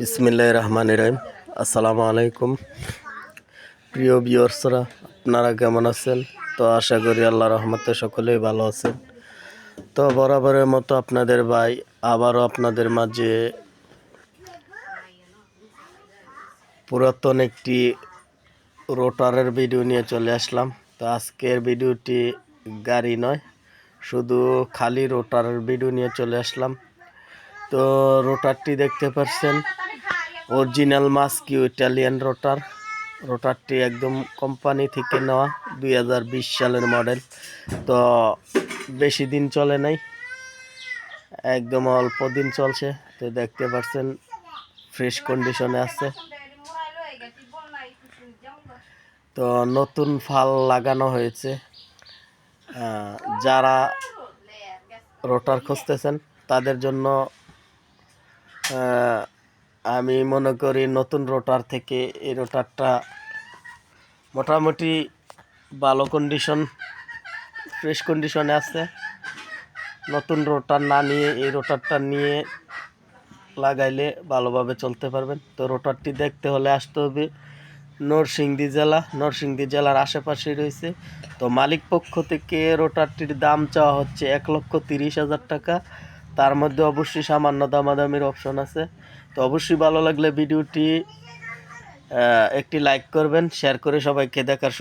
বিসমিল্লাহ রহমান রহিম। আসসালামু আলাইকুম। প্রিয় বিয়র্সরা আপনারা কেমন আছেন? তো আশা করি আল্লাহ রহমতে সকলেই ভালো আছেন। তো বরাবরের মতো আপনাদের ভাই আবারও আপনাদের মাঝে পুরাতন একটি রোটারের ভিডিও নিয়ে চলে আসলাম। তো আজকের ভিডিওটি গাড়ি নয়, শুধু খালি রোটারের ভিডিও নিয়ে চলে আসলাম। তো রোটারটি দেখতে পাচ্ছেন অরিজিনাল মাস্কিউ ইটালিয়ান রোটার। রোটারটি একদম কোম্পানি থেকে নেওয়া, দুই হাজার বিশ সালের মডেল। তো বেশি দিন চলে নাই, একদম অল্প দিন চলছে। তো দেখতে পাচ্ছেন ফ্রেশ কন্ডিশনে আছে। তো নতুন ফাল লাগানো হয়েছে। যারা রোটার খুঁজতেছেন, তাদের জন্য আমি মনে করি নতুন রোটার থেকে এই রোটারটা মোটামুটি ভালো কন্ডিশন ফ্রেশ কন্ডিশনে আছে। নতুন রোটার না নিয়ে এই রোটারটা নিয়ে লাগাইলে ভালোভাবে চলতে পারবেন। তো রোটারটি দেখতে হলে আসতে হবে নরসিংদী জেলা। নরসিংদী জেলার আশেপাশে রয়েছে। তো মালিক পক্ষ থেকে রোটারটির দাম চাওয়া হচ্ছে এক লক্ষ তিরিশ হাজার টাকা। তার মধ্যে অবশ্যই সামান্য দামাদামির অপশন আছে। তো অবশ্যই ভালো লাগলে ভিডিওটি একটি লাইক করবেন শেয়ার করে সবাইকে দেখার